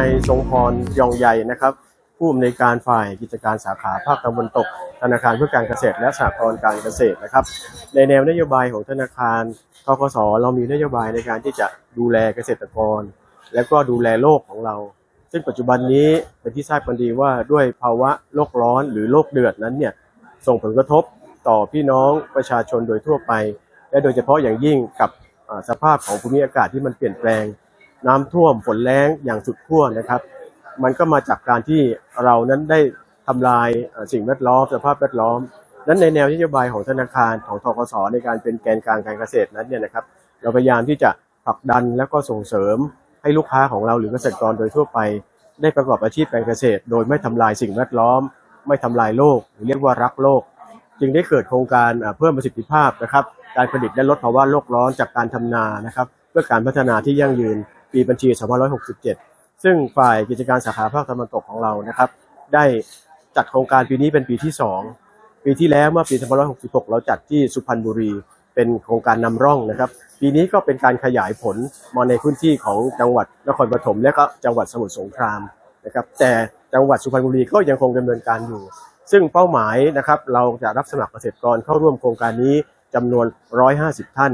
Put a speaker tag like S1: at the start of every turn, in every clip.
S1: ายทรงพรยองใหญ่นะครับ ผู้อำนวยการฝ่ายกิจการสาขาภาคตะวันตก ธนาคารเพื่อการเกษตรและสหกรณ์การเกษตรนะครับ ในแนวนโยบายของธนาคารทกสเรามีนโยบายในการที่จะดูแลเกษตรกร และก็ดูแลโลกของเรา ซึ่งปัจจุบันนี้เป็นที่ทราบกันดีว่าด้วยภาวะโลกร้อนหรือโลกเดือดนั้นเนี่ยส่งผลกระทบต่อพี่น้องประชาชนโดยทั่วไป และโดยเฉพาะอย่างยิ่งกับสภาพของภูมิอากาศที่มันเปลี่ยนแปลง น้ำท่วมฝนแล้งอย่างสุดขั้วนะครับ มันก็มาจากการที่เรานั้นได้ทำลายสิ่งแวดล้อมสภาพแวดล้อม นั้นในแนวนโยบายของธนาคารของทกสในการเป็นแกนกลางการเกษตรนั้นเนี่ยนะครับ เราพยายามที่จะผลักดันแล้วก็ส่งเสริมให้ลูกค้าของเราหรือเกษตรกรโดยทั่วไป ได้ประกอบอาชีพการเกษตร โดยไม่ทำลายสิ่งแวดล้อม ไม่ทำลายโลกหรือเรียกว่ารักโลก จึงได้เกิดโครงการเพิ่มประสิทธิภาพนะครับ การผลิตและลดภาวะโลกร้อนจากการทำนานะครับ เพื่อการพัฒนาที่ยั่งยืน ปีบัญชี 2567 ซึ่งฝ่ายกิจการสาขาภาคตะวันตกของเรานะครับ ได้จัดโครงการปีนี้เป็นปีที่ 2 ปีที่แล้วเมื่อปี 2566 เราจัดที่สุพรรณบุรีเป็นโครงการนำร่องนะครับ ปีนี้ก็เป็นการขยายผลมาในพื้นที่ของจังหวัดนครปฐมและก็จังหวัดสมุทรสงครามนะครับ แต่จังหวัดสุพรรณบุรีก็ยังคงดำเนินการอยู่ ซึ่งเป้าหมายนะครับ เราจะรับสมัครเกษตรกรเข้าร่วมโครงการนี้จำนวน 150 ท่าน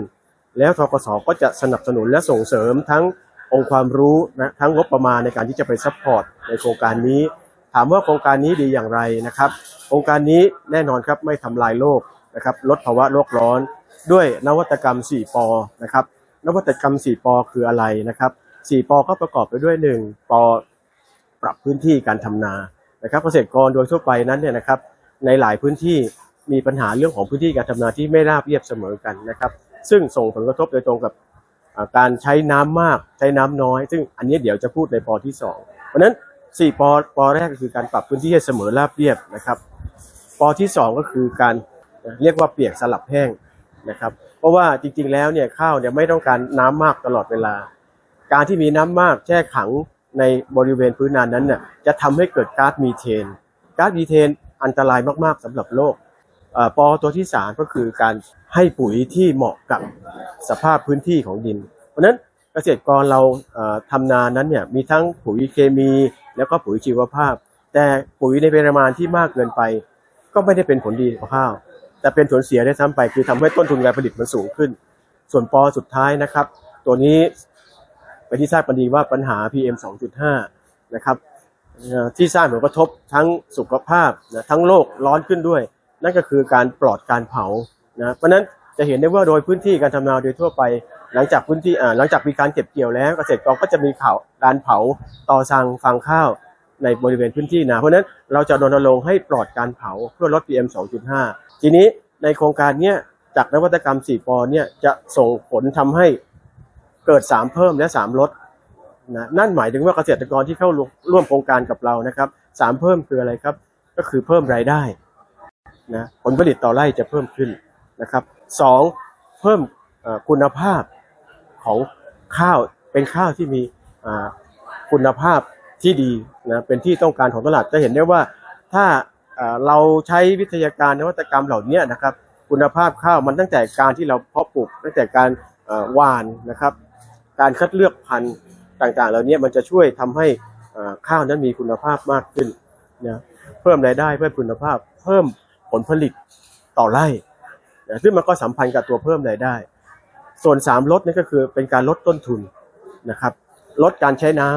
S1: แล้วทกสก็จะสนับสนุนและส่งเสริมทั้ง องค์ความรู้นะทั้งงบประมาณในการที่จะไปซัพพอร์ตในโครงการนี้ ถามว่าโครงการนี้ดีอย่างไรนะครับโครงการนี้แน่นอนครับไม่ทำลายโลกนะครับลดภาวะโลกร้อน ด้วยนวัตกรรม 4 ปอนะครับนวัตกรรม 4 ปอคืออะไรนะครับ 4 ปอก็ประกอบไปด้วย 1 ปอปรับพื้นที่การทำนานะครับเกษตรกรโดยทั่วไปนั้นเนี่ยนะครับในหลายพื้นที่มีปัญหาเรื่องของพื้นที่การทำนาที่ไม่ราบเรียบเสมอกันนะครับ ซึ่งส่งผลกระทบโดยตรงกับ การใช้น้ำมากใช้น้ำน้อย ซึ่งอันนี้เดี๋ยวจะพูดในปอที่ 2 เพราะนั้น 4 ปอปอแรกก็คือการปรับพื้นที่ให้เสมอราบเรียบนะครับปอที่ 2 ก็คือการเรียกว่าเปียกสลับแห้งนะครับ เพราะว่าจริงๆแล้วเนี่ยข้าวเนี่ยไม่ต้องการน้ำมากตลอดเวลา การที่มีน้ำมากแช่ขังในบริเวณพื้นนานนั้นเนี่ยจะทำให้เกิดก๊าซมีเทนก๊าซมีเทนอันตรายมากๆสำหรับโลก ปอตัวที่3ก็คือการให้ปุ๋ยที่เหมาะกับสภาพพื้นที่ของดิน เพราะนั้นเกษตรกรเราเอ่อทำนานั้นเนี่ยมีทั้งปุ๋ยเคมี แล้วก็ปุ๋ยชีวภาพ แต่ปุ๋ยในปริมาณที่มากเกินไป ก็ไม่ได้เป็นผลดีต่อข้าว แต่เป็นผลเสียได้ซ้ำไปคือทำให้ต้นทุนการผลิตมันสูงขึ้น ส่วนปอสุดท้ายนะครับ ตัวนี้เป็นที่ทราบกันดีว่าปัญหา PM 2.5 นะครับเอ่ที่สร้างผลกระทบทั้งสุขภาพนะทั้งโลกร้อนขึ้นด้วย นั่นก็คือการปลอดการเผานะเพราะนั้นจะเห็นได้ว่าโดยพื้นที่การทำนาโดยทั่วไป หลังจากพื้นที่อ่าหลังจากมีการเก็บเกี่ยวแล้วเกษตรกรก็จะมีข่าวการเผาต่อสั่งฟางข้าวในบริเวณพื้นที่นาเพราะนั้นเราจะรณรงค์ให้ปลอดการเผาเพื่อลด PM 2.5 ทีนี้ในโครงการเนี้ยจากนวัตกรรม 4 ปอเนี่ยจะส่งผลทำให้เกิด 3 เพิ่มและ 3 ลดนะนั่นหมายถึงว่าเกษตรกรที่เข้าร่วมโครงการกับเรานะครับสามเพิ่มคืออะไรครับ ก็คือเพิ่มรายได้ นะผลผลิตต่อไร่จะเพิ่มขึ้นนะครับสองเพิ่มคุณภาพของข้าวเป็นข้าวที่มีคุณภาพที่ดีนะเป็นที่ต้องการของตลาดจะเห็นได้ว่าถ้าเราใช้วิทยาการนวัตกรรมเหล่านี้นะครับ คุณภาพข้าวมันตั้งแต่การที่เราเพาะปลูกตั้งแต่การหว่านนะครับ การคัดเลือกพันธุ์ต่างๆ เหล่านี้มันจะช่วยทำให้ข้าวนั้นมีคุณภาพมากขึ้นนะเพิ่มรายได้เพิ่มคุณภาพเพิ่ม ลผลิตต่อไร่นะซึ่งมันก็สัมพันธ์กับตัวเพิ่มรายได้ ส่วนสามลดนี่ก็คือเป็นการลดต้นทุนนะครับ ลดการใช้น้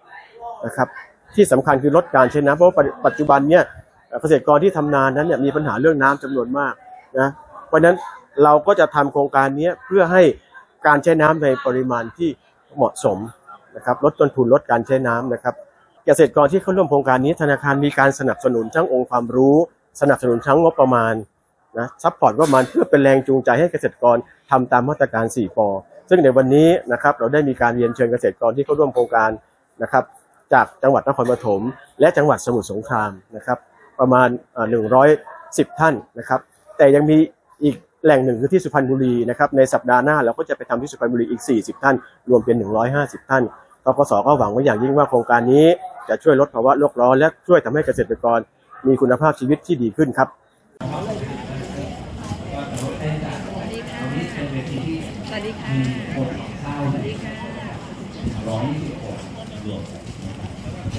S1: ำนะครับ ที่สำคัญคือลดการใช้น้ำเพราะว่าปัจจุบันเนี่ยเกษตรกรที่ทำนานั้นเนี่ยมีปัญหาเรื่องน้ำจำนวนมากนะเพราะฉะนั้นเราก็จะทำโครงการนี้เพื่อให้การใช้น้ำในปริมาณที่เหมาะสมนะครับลดต้นทุนลดการใช้น้ำนะครับ เกษตรกรที่เข้าร่วมโครงการนี้ธนาคารมีการสนับสนุนทั้งองค์ความรู้ สนับสนุนทั้งงบประมาณนะซัพพอร์ตงบประมาณเพื่อเป็นแรงจูงใจให้เกษตรกรทำตามมาตรการ4ปอซึ่งในวันนี้นะครับเราได้มีการเรียนเชิญเกษตรกรที่เข้าร่วมโครงการนะครับจากจังหวัดนครปฐมและจังหวัดสมุทรสงครามนะครับประมาณหนึ่งร้อยสิบท่านนะครับแต่ยังมีอีกแหล่งหนึ่งคือที่สุพรรณบุรีนะครับในสัปดาห์หน้าเราก็จะไปทำที่สุพรรณบุรีอีก 40 ท่าน รวมเป็น 150 ท่านทกสก็หวังไว้อย่างยิ่งว่าโครงการนี้จะช่วยลดภาวะโลกร้อนและช่วยทำให้เกษตรกร มีคุณภาพชีวิตที่ดีขึ้นครับ
S2: สวัสดีค่ะสวัสดีค่ะสวัสดีค่ะ
S3: ร้อยยี่สิบหกรวม